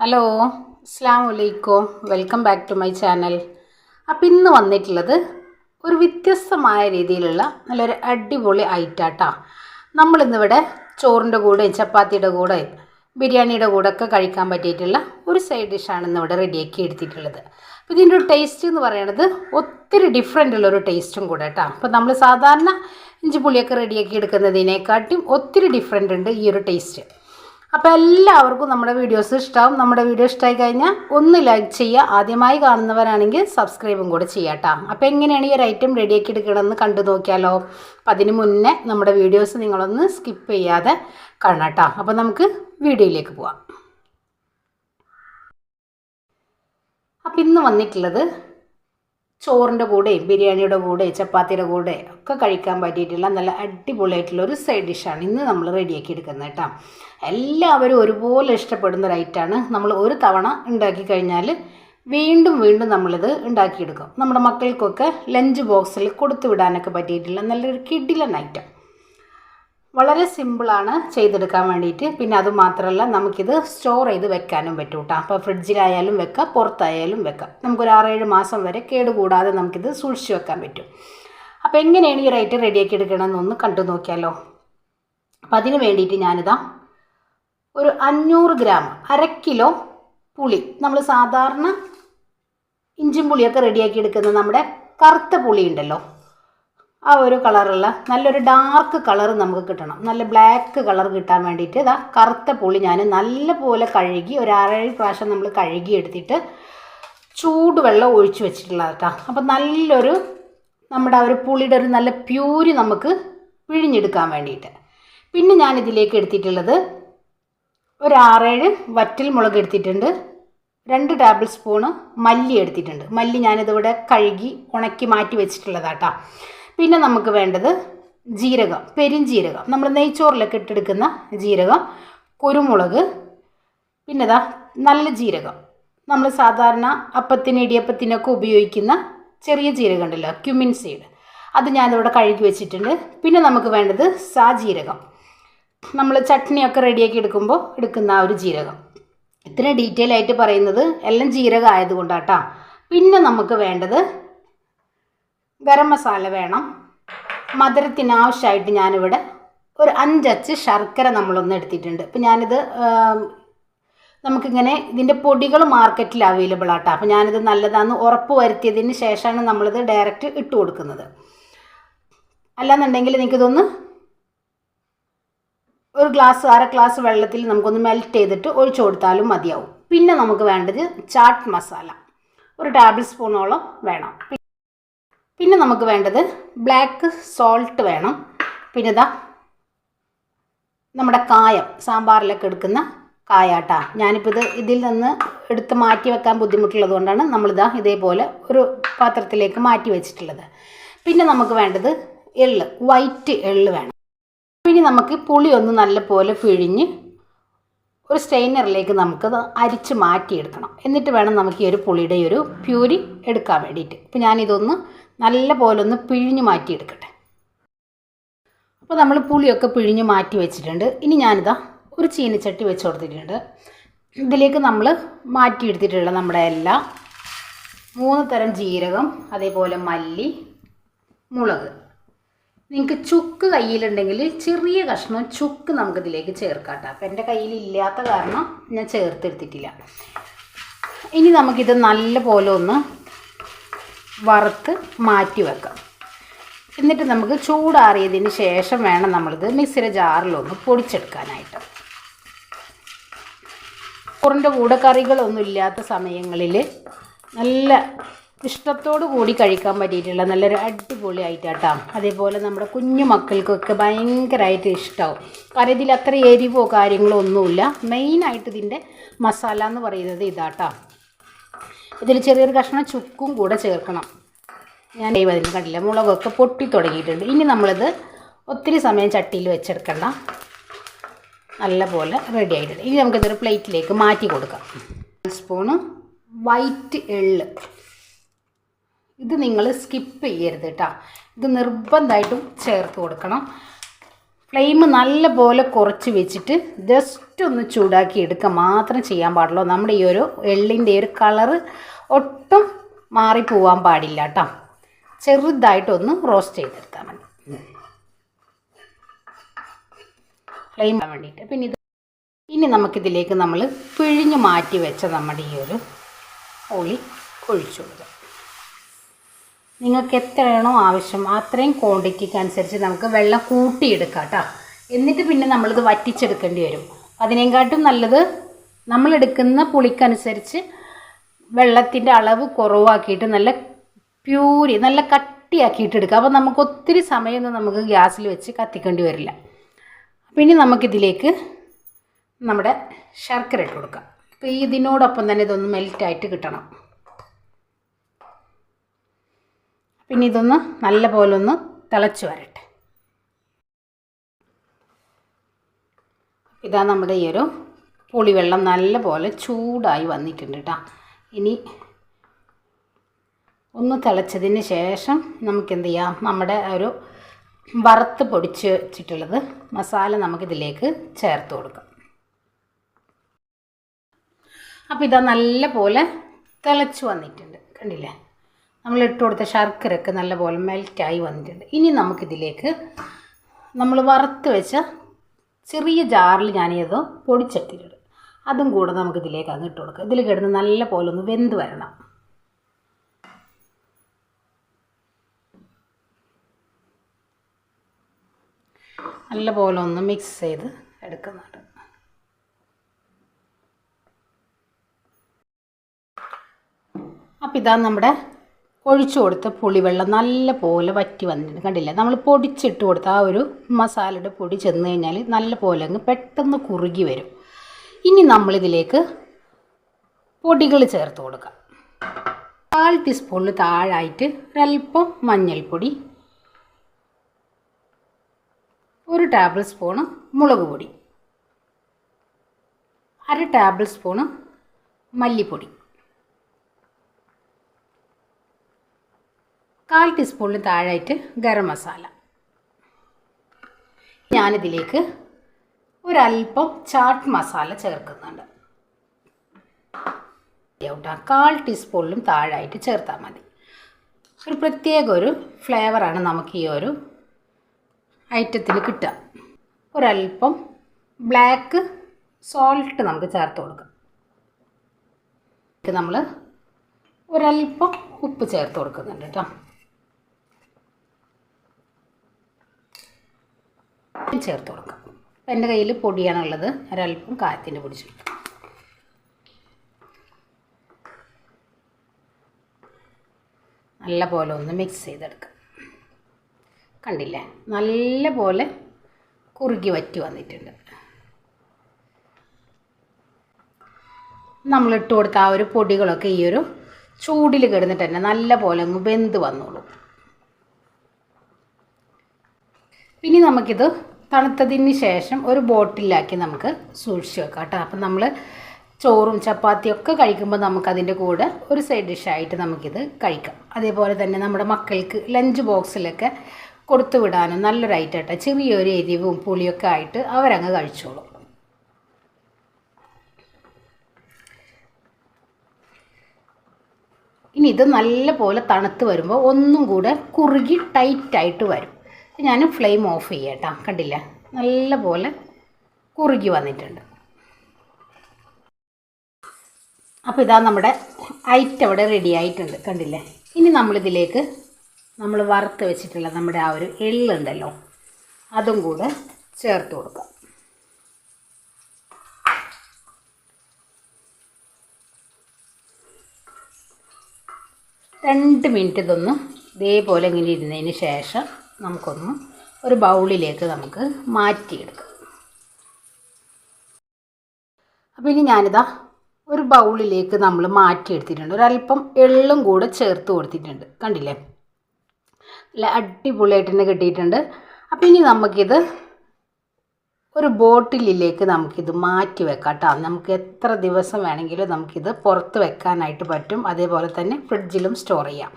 Hello അസ്സാം വലൈക്കും welcome back to my channel. അപ്പം ഇന്ന് വന്നിട്ടുള്ളത് ഒരു വ്യത്യസ്തമായ രീതിയിലുള്ള നല്ലൊരു അടിപൊളി ഐറ്റാട്ടാ. നമ്മളിന്നിവിടെ ചോറിന്റെ കൂടെ ചപ്പാത്തിയുടെ കൂടെ ബിരിയാണിയുടെ കൂടെ ഒക്കെ കഴിക്കാൻ പറ്റിയിട്ടുള്ള ഒരു സൈഡ് ഡിഷാണ് ഇന്നിവിടെ റെഡിയാക്കി എടുത്തിട്ടുള്ളത്. അപ്പോൾ ഇതിന്റെ ഒരു ടേസ്റ്റ് എന്ന് പറയുന്നത് ഒത്തിരി ഡിഫറെന്റ് ഉള്ളൊരു ടേസ്റ്റും കൂടെ കേട്ടോ അപ്പോൾ നമ്മൾ സാധാരണ ഇഞ്ചി പുളിയൊക്കെ റെഡിയാക്കി എടുക്കുന്നതിനെക്കാട്ടും ഒത്തിരി ഡിഫറെന്റ് ഉണ്ട് ഈ ഒരു ടേസ്റ്റ് അപ്പോൾ എല്ലാവർക്കും നമ്മുടെ വീഡിയോസ് ഇഷ്ടമാവും നമ്മുടെ വീഡിയോ ഇഷ്ടമായി കഴിഞ്ഞാൽ ഒന്ന് ലൈക്ക് ചെയ്യുക. ആദ്യമായി കാണുന്നവരാണെങ്കിൽ സബ്സ്ക്രൈബും കൂടെ ചെയ്യാം കേട്ടോ അപ്പോൾ എങ്ങനെയാണ് ഈ ഒരു ഐറ്റം റെഡിയാക്കി എടുക്കണമെന്ന് കണ്ടു നോക്കിയാലോ? അപ്പം അതിന് മുന്നേ നമ്മുടെ വീഡിയോസ് നിങ്ങളൊന്ന് സ്കിപ്പ് ചെയ്യാതെ കാണാം കേട്ടോ അപ്പോൾ നമുക്ക് വീഡിയോയിലേക്ക് പോവാം. അപ്പം ഇന്ന് വന്നിട്ടുള്ളത് ചോറിന്റെ കൂടെയും ബിരിയാണിയുടെ കൂടെ ചപ്പാത്തിയുടെ കൂടെ ഒക്കെ കഴിക്കാൻ പറ്റിയിട്ടുള്ള നല്ല അടിപൊളിയായിട്ടുള്ള ഒരു സൈഡ് ഡിഷാണ് ഇന്ന് നമ്മൾ റെഡിയാക്കി എടുക്കുന്നത് കേട്ടോ. എല്ലാവരും ഒരുപോലെ ഇഷ്ടപ്പെടുന്ന ഒരു നമ്മൾ ഒരു തവണ ഉണ്ടാക്കി കഴിഞ്ഞാൽ വീണ്ടും വീണ്ടും നമ്മളിത് ഉണ്ടാക്കിയെടുക്കും. നമ്മുടെ മക്കൾക്കൊക്കെ ലഞ്ച് ബോക്സിൽ കൊടുത്തു വിടാനൊക്കെ പറ്റിയിട്ടുള്ള നല്ലൊരു കിഡിലൻ ഐറ്റം വളരെ സിമ്പിളാണ് ചെയ്തെടുക്കാൻ വേണ്ടിയിട്ട്. പിന്നെ അതുമാത്രമല്ല നമുക്കിത് സ്റ്റോർ ചെയ്ത് വെക്കാനും പറ്റും കേട്ടോ. അപ്പോൾ ഫ്രിഡ്ജിലായാലും വെക്കാം പുറത്തായാലും വെക്കാം. നമുക്കൊരു ആറേഴ് മാസം വരെ കേടുകൂടാതെ നമുക്കിത് സൂക്ഷിച്ച് വെക്കാൻ പറ്റും. അപ്പോൾ എങ്ങനെയാണ് ഈ റേറ്റ് റെഡിയാക്കി എടുക്കണമെന്നൊന്ന് കണ്ടു നോക്കിയാലോ. അപ്പം അതിന് വേണ്ടിയിട്ട് ഞാനിതാ ഒരു അഞ്ഞൂറ് ഗ്രാം അര കിലോ പുളി. നമ്മൾ സാധാരണ ഇഞ്ചും പുളിയൊക്കെ റെഡിയാക്കി എടുക്കുന്ന നമ്മുടെ കറുത്ത പുളി ഉണ്ടല്ലോ. ആ ഒരു കളറുള്ള നല്ലൊരു ഡാർക്ക് കളർ നമുക്ക് കിട്ടണം. നല്ല ബ്ലാക്ക് കളർ കിട്ടാൻ വേണ്ടിയിട്ട് ഇതാ കറുത്ത പുളി ഞാൻ നല്ലപോലെ കഴുകി ഒരു ആറേഴ് പ്രാവശ്യം നമ്മൾ കഴുകി എടുത്തിട്ട് ചൂടുവെള്ളം ഒഴിച്ച് വെച്ചിട്ടുള്ളത് കേട്ടോ. അപ്പം നല്ലൊരു നമ്മുടെ ആ ഒരു പുളിയുടെ ഒരു നല്ല പ്യൂരി നമുക്ക് പിഴിഞ്ഞെടുക്കാൻ വേണ്ടിയിട്ട്. പിന്നെ ഞാൻ ഇതിലേക്ക് എടുത്തിട്ടുള്ളത് ഒരു ആറേഴ് വറ്റൽ മുളക് എടുത്തിട്ടുണ്ട്. രണ്ട് ടേബിൾ സ്പൂണ് മല്ലി എടുത്തിട്ടുണ്ട്. മല്ലി ഞാനിതിവിടെ കഴുകി ഉണക്കി മാറ്റി വെച്ചിട്ടുള്ളതാട്ടോ പിന്നെ നമുക്ക് വേണ്ടത് ജീരകം പെരിഞ്ജീരകം നമ്മൾ നെയ്ച്ചോറിലൊക്കെ ഇട്ടെടുക്കുന്ന ജീരകം കുരുമുളക് പിന്നെ ഇതാ നല്ല ജീരകം. നമ്മൾ സാധാരണ അപ്പത്തിന് ഇടിയപ്പത്തിനൊക്കെ ഉപയോഗിക്കുന്ന ചെറിയ ജീരകം ഉണ്ടല്ലോ ക്യുമിൻ സീഡ്. അത് ഞാനിവിടെ കഴുകി വെച്ചിട്ടുണ്ട്. പിന്നെ നമുക്ക് വേണ്ടത് സാ ജീരകം. നമ്മൾ ചട്നിയൊക്കെ റെഡിയാക്കി എടുക്കുമ്പോൾ എടുക്കുന്ന ആ ഒരു ജീരകം. ഇത്ര ഡീറ്റെയിൽ ആയിട്ട് പറയുന്നത് എല്ലാം ജീരകം ആയതുകൊണ്ടാട്ടാ. പിന്നെ നമുക്ക് വേണ്ടത് ഗരം മസാല വേണം. മധുരത്തിന് ആവശ്യമായിട്ട് ഞാനിവിടെ ഒരു അഞ്ചച്ച് ശർക്കര നമ്മളൊന്ന് എടുത്തിട്ടുണ്ട്. അപ്പം ഞാനിത് നമുക്കിങ്ങനെ ഇതിന്റെ പൊടികൾ മാർക്കറ്റിൽ അവൈലബിൾ ആട്ടോ. അപ്പം ഞാനിത് നല്ലതാണെന്ന് ഉറപ്പ് വരുത്തിയതിന് ശേഷമാണ് നമ്മളിത് ഡയറക്റ്റ് ഇട്ട് കൊടുക്കുന്നത്. അല്ലാന്നുണ്ടെങ്കിൽ നിങ്ങൾക്കിതൊന്ന് ഒരു ഗ്ലാസ് അര ഗ്ലാസ് വെള്ളത്തിൽ നമുക്കൊന്ന് മെൽറ്റ് ചെയ്തിട്ട് ഒഴിച്ചു കൊടുത്താലും മതിയാവും. പിന്നെ നമുക്ക് വേണ്ടത് ചാട്ട് മസാല. ഒരു ടേബിൾ സ്പൂണോളം വേണം. പിന്നെ നമുക്ക് വേണ്ടത് ബ്ലാക്ക് സോൾട്ട് വേണം. പിന്നെ ഇതാ നമ്മുടെ കായം സാമ്പാറിലൊക്കെ എടുക്കുന്ന കായാട്ടാ. ഞാനിപ്പോൾ ഇത് ഇതിൽ നിന്ന് എടുത്ത് മാറ്റി വെക്കാൻ ബുദ്ധിമുട്ടുള്ളത് കൊണ്ടാണ് നമ്മളിതാ ഇതേപോലെ ഒരു പാത്രത്തിലേക്ക് മാറ്റി വെച്ചിട്ടുള്ളത്. പിന്നെ നമുക്ക് വേണ്ടത് എള്ള് വൈറ്റ് എള്ള് വേണം. പിന്നെ നമുക്ക് പുളി ഒന്ന് നല്ലപോലെ പിഴിഞ്ഞ് ഒരു സ്റ്റെയിനറിലേക്ക് നമുക്കത് അരിച്ച് മാറ്റിയെടുക്കണം. എന്നിട്ട് വേണം നമുക്ക് ഈ ഒരു പുളിയുടെ ഒരു പ്യൂരി എടുക്കാൻ വേണ്ടിയിട്ട്. അപ്പോൾ ഞാനിതൊന്ന് നല്ല പോലെ ഒന്ന് പിഴിഞ്ഞ് മാറ്റിയെടുക്കട്ടെ. അപ്പോൾ നമ്മൾ പുളിയൊക്കെ പിഴിഞ്ഞ് മാറ്റി വെച്ചിട്ടുണ്ട്. ഇനി ഞാനിതാ ഒരു ചീനച്ചട്ടി വെച്ച് കൊടുത്തിട്ടുണ്ട്. ഇതിലേക്ക് നമ്മൾ മാറ്റിയെടുത്തിട്ടുള്ള നമ്മുടെ എല്ലാ മൂന്ന് തരം ജീരകം അതേപോലെ മല്ലി മുളക്. നിങ്ങൾക്ക് ചുക്ക് കയ്യിലുണ്ടെങ്കിൽ ചെറിയ കഷ്ണം ചുക്ക് നമുക്കിതിലേക്ക് ചേർക്കാം കേട്ടോ അപ്പം എന്റെ കയ്യിൽ ഇല്ലാത്ത കാരണം ഞാൻ ചേർത്തെടുത്തിട്ടില്ല. ഇനി നമുക്കിത് നല്ല പോലെ ഒന്ന് വറുത്ത് മാറ്റി വെക്കാം. എന്നിട്ട് നമുക്ക് ചൂടാറിയതിന് ശേഷം വേണം നമ്മളിത് മിക്സിയുടെ ജാറിലൊന്ന് പൊടിച്ചെടുക്കാനായിട്ട്. ചോറിന്റെ കൂടെ കറികളൊന്നും ഇല്ലാത്ത സമയങ്ങളിൽ നല്ല ഇഷ്ടത്തോടു കൂടി കഴിക്കാൻ പറ്റിയിട്ടുള്ള നല്ലൊരു അടിപൊളി ആയിട്ടാട്ടോ അതേപോലെ നമ്മുടെ കുഞ്ഞു മക്കൾക്കൊക്കെ ഭയങ്കരമായിട്ട് ഇഷ്ടമാവും കാരണം ഇതിൽ അത്ര എരിവോ കാര്യങ്ങളോ ഒന്നുമില്ല. മെയിനായിട്ട് ഇതിന്റെ മസാല എന്ന് പറയുന്നത് ഇതാട്ടോ. ഇതിൽ ചെറിയൊരു കഷ്ണം ചുക്കും കൂടെ ചേർക്കണം. ഞാൻ അതിന് കണ്ടില്ല. മുളകൊക്കെ പൊട്ടി തുടങ്ങിയിട്ടുണ്ട്. ഇനി നമ്മളിത് ഒത്തിരി സമയം ചട്ടിയിൽ വെച്ചെടുക്കണ്ട. നല്ലപോലെ റെഡി ആയിട്ടുണ്ട്. ഇനി നമുക്കിതൊരു പ്ലേറ്റിലേക്ക് മാറ്റി കൊടുക്കാം. സ്പൂണ് വൈറ്റ് എള്ള്. ഇത് നിങ്ങൾ സ്കിപ്പ് ചെയ്യരുത് കേട്ടോ ഇത് നിർബന്ധമായിട്ടും ചേർത്ത് കൊടുക്കണം. ഫ്ലെയിം നല്ല പോലെ കുറച്ച് വെച്ചിട്ട് ജസ്റ്റ് ഒന്ന് ചൂടാക്കി എടുക്കുക മാത്രം ചെയ്യാൻ പാടുള്ളൂ. നമ്മുടെ ഈ ഒരു എള്ളിന്റെ ഒരു കളറ് ഒട്ടും മാറിപ്പോവാൻ പാടില്ല കേട്ടോ ചെറുതായിട്ടൊന്ന് റോസ്റ്റ് ചെയ്തെടുത്താൽ മതി. ഫ്ലെയിം വേണ്ടിയിട്ട്. പിന്നെ ഇത് ഇനി നമുക്കിതിലേക്ക് നമ്മൾ പിഴിഞ്ഞ് മാറ്റി വെച്ച നമ്മുടെ ഈ ഒരു ഉള്ളി ഒഴിച്ചു കൊടുക്കുക നിങ്ങൾക്ക് എത്രയാണോ ആവശ്യം അത്രയും ക്വാണ്ടിറ്റിക്ക് അനുസരിച്ച് നമുക്ക് വെള്ളം കൂട്ടിയെടുക്കാം കേട്ടോ എന്നിട്ട് പിന്നെ നമ്മളിത് വറ്റിച്ചെടുക്കേണ്ടി വരും. അതിനേക്കാട്ടും നല്ലത് നമ്മളെടുക്കുന്ന പുളിക്കനുസരിച്ച് വെള്ളത്തിന്റെ അളവ് കുറവാക്കിയിട്ട് നല്ല പ്യൂരി നല്ല കട്ടിയാക്കിയിട്ട് എടുക്കുക അപ്പോൾ നമുക്ക് ഒത്തിരി സമയമൊന്നും നമുക്ക് ഗ്യാസിൽ വെച്ച് കത്തിക്കേണ്ടി വരില്ല. പിന്നെ നമുക്കിതിലേക്ക് നമ്മുടെ ശർക്കര ഇട്ട് കൊടുക്കാം. അപ്പോൾ ഇതിനോടൊപ്പം തന്നെ ഇതൊന്ന് മെൽറ്റായിട്ട് കിട്ടണം. പിന്നെ ഇതൊന്ന് നല്ല പോലെ ഒന്ന് തിളച്ച് വരട്ടെ. ഇതാ നമ്മുടെ ഈ ഒരു പുളിവെള്ളം നല്ല പോലെ ചൂടായി വന്നിട്ടുണ്ട് കേട്ടോ ഇനി ഒന്ന് തിളച്ചതിന് ശേഷം നമുക്ക് എന്ത് ചെയ്യാം? നമ്മുടെ ഒരു വറുത്ത് പൊടിച്ച് വെച്ചിട്ടുള്ളത് മസാല നമുക്കിതിലേക്ക് ചേർത്ത് കൊടുക്കാം. അപ്പോൾ ഇതാ നല്ല പോലെ തിളച്ച് വന്നിട്ടുണ്ട്. കണ്ടില്ലേ? നമ്മൾ ഇട്ട് കൊടുത്ത ശർക്കരയൊക്കെ നല്ലപോലെ മെൽറ്റായി വന്നിട്ടുണ്ട്. ഇനി നമുക്കിതിലേക്ക് നമ്മൾ വറുത്ത് വെച്ച ചെറിയ ജാറിൽ ഞാനിത് പൊടിച്ചെത്തിയിട്ടുണ്ട് അതും കൂടെ നമുക്കിതിലേക്ക് അങ്ങ് ഇട്ട് കൊടുക്കാം. ഇതിൽ കിടന്ന് നല്ല പോലെ ഒന്ന് വെന്ത് വരണം. നല്ല പോലെ ഒന്ന് മിക്സ് ചെയ്ത് എടുക്കുന്നുണ്ട്. അപ്പോൾ ഇതാ നമ്മുടെ ഒഴിച്ചു കൊടുത്ത പുളിവെള്ളം നല്ല പോലെ വറ്റി വന്നിട്ടുണ്ട്. കണ്ടില്ലേ? നമ്മൾ പൊടിച്ചിട്ട് കൊടുത്ത ആ ഒരു മസാലയുടെ പൊടി ചെന്ന് കഴിഞ്ഞാൽ നല്ല പോലെ അങ്ങ് പെട്ടെന്ന് കുറുകി വരും. ഇനി നമ്മളിതിലേക്ക് പൊടികൾ ചേർത്ത് കൊടുക്കാം. കാൽ ടീസ്പൂണിൽ താഴായിട്ട് ഒരല്പം മഞ്ഞൾപ്പൊടി ഒരു ടേബിൾ സ്പൂണ് മുളക് പൊടി അര ടേബിൾ സ്പൂണ് മല്ലിപ്പൊടി. കാൽ ടീസ്പൂണിന് താഴായിട്ട് ഗരം മസാല. ഞാനിതിലേക്ക് ഒരല്പം ചാട്ട് മസാല ചേർക്കുന്നുണ്ട്. ഔട്ടാ കാൽ ടീസ്പൂണിലും താഴായിട്ട് ചേർത്താൽ മതി. ഒരു പ്രത്യേക ഒരു ഫ്ലേവറാണ് നമുക്ക് ഈ ഒരു ഐറ്റത്തിൽ കിട്ടുക. ഒരല്പം ബ്ലാക്ക് സോൾട്ട് നമുക്ക് ചേർത്ത് കൊടുക്കാം. നമ്മൾ ഒരല്പം ഉപ്പ് ചേർത്ത് കൊടുക്കുന്നുണ്ട് കേട്ടോ. ചേർത്ത് കൊടുക്കാം. എന്റെ കയ്യിൽ പൊടിയാണുള്ളത് ഒരല്പം കായത്തിന്റെ പൊടി ചേർക്കും നല്ല പോലെ ഒന്ന് മിക്സ് ചെയ്തെടുക്കാം. കണ്ടില്ലേ? നല്ല പോലെ കുറുകി വറ്റി വന്നിട്ടുണ്ട്. നമ്മളിട്ട് കൊടുത്ത ആ ഒരു പൊടികളൊക്കെ ഈ ഒരു ചൂടിൽ കിടന്നിട്ട് തന്നെ നല്ല പോലെ അങ്ങ് വെന്ത് വന്നോളൂ. ഇനി നമുക്കിത് തണുത്തതിന് ശേഷം ഒരു ബോട്ടിലാക്കി നമുക്ക് സൂക്ഷിച്ച് വെക്കാം കേട്ടോ. അപ്പം നമ്മൾ ചോറും ചപ്പാത്തിയും ഒക്കെ കഴിക്കുമ്പോൾ നമുക്കതിന്റെ കൂടെ ഒരു സൈഡ് ഡിഷായിട്ട് നമുക്കിത് കഴിക്കാം. അതേപോലെ തന്നെ നമ്മുടെ മക്കൾക്ക് ലഞ്ച് ബോക്സിലൊക്കെ കൊടുത്തു വിടാനും നല്ലൊരു ഐറ്റം കേട്ടോ ചെറിയൊരു എരിവും പുളിയൊക്കെ ആയിട്ട് അവരങ്ങ് കഴിച്ചോളും. ഇനി ഇത് നല്ല പോലെ തണുത്ത് വരുമ്പോൾ ഒന്നും കൂടെ കുറുകി ടൈറ്റായിട്ട് വരും. ഞാൻ ഫ്ലെയിം ഓഫ് ചെയ്യാം കണ്ടില്ല? നല്ല പോലെ കുറുകി വന്നിട്ടുണ്ട്. അപ്പോൾ ഇതാ നമ്മുടെ ഐറ്റം അവിടെ റെഡി ആയിട്ടുണ്ട്. കണ്ടില്ലേ? ഇനി നമ്മളിതിലേക്ക് നമ്മൾ വറുത്ത് വെച്ചിട്ടുള്ള നമ്മുടെ ആ ഒരു എള്ളുണ്ടല്ലോ അതും കൂടെ ചേർത്ത് കൊടുക്കാം. രണ്ട് മിനിറ്റ് ഇതൊന്ന് ഇതേപോലെ ഇങ്ങനെ ഇരുന്നതിന് ശേഷം നമുക്കൊന്ന് ഒരു ബൗളിലേക്ക് നമുക്ക് മാറ്റിയെടുക്കാം. അപ്പോൾ ഇനി ഞാനിതാ ഒരു ബൗളിലേക്ക് നമ്മൾ മാറ്റിയെടുത്തിട്ടുണ്ട്. ഒരല്പം എള്ളും കൂടെ ചേർത്ത് കൊടുത്തിട്ടുണ്ട്. കണ്ടില്ലേ? നല്ല അടിപൊളിയായിട്ട് തന്നെ കിട്ടിയിട്ടുണ്ട്. അപ്പോൾ ഇനി നമുക്കിത് ഒരു ബോട്ടിലിലേക്ക് നമുക്കിത് മാറ്റി വെക്കാം കേട്ടോ നമുക്ക് എത്ര ദിവസം വേണമെങ്കിലും നമുക്കിത് പുറത്ത് വെക്കാനായിട്ട് പറ്റും. അതേപോലെ തന്നെ ഫ്രിഡ്ജിലും സ്റ്റോർ ചെയ്യാം.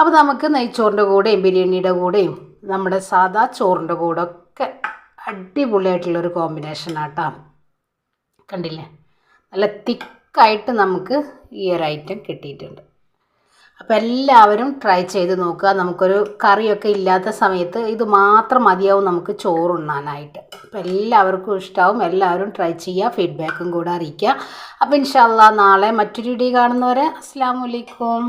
അപ്പോൾ നമുക്ക് നെയ്ച്ചോറിന്റെ കൂടെയും ബിരിയാണിയുടെ കൂടെയും നമ്മുടെ സാദാ ചോറിന്റെ കൂടെ ഒക്കെ അടിപൊളിയായിട്ടുള്ളൊരു കോമ്പിനേഷൻ ആട്ടോ. കണ്ടില്ലേ? നല്ല തിക്കായിട്ട് നമുക്ക് ഈ ഒരു ഐറ്റം കിട്ടിയിട്ടുണ്ട്. അപ്പോൾ എല്ലാവരും ട്രൈ ചെയ്ത് നോക്കുക. നമുക്കൊരു കറിയൊക്കെ ഇല്ലാത്ത സമയത്ത് ഇത് മാത്രം മതിയാവും നമുക്ക് ചോറുണ്ണാനായിട്ട് അപ്പോൾ എല്ലാവർക്കും ഇഷ്ടമാവും എല്ലാവരും ട്രൈ ചെയ്യുക. ഫീഡ്ബാക്കും കൂടെ അറിയിക്കുക. അപ്പോൾ ഇൻഷാല്ലാ നാളെ മറ്റൊരു വീഡിയോ കാണുന്നവരെ അസ്സാം വലൈക്കും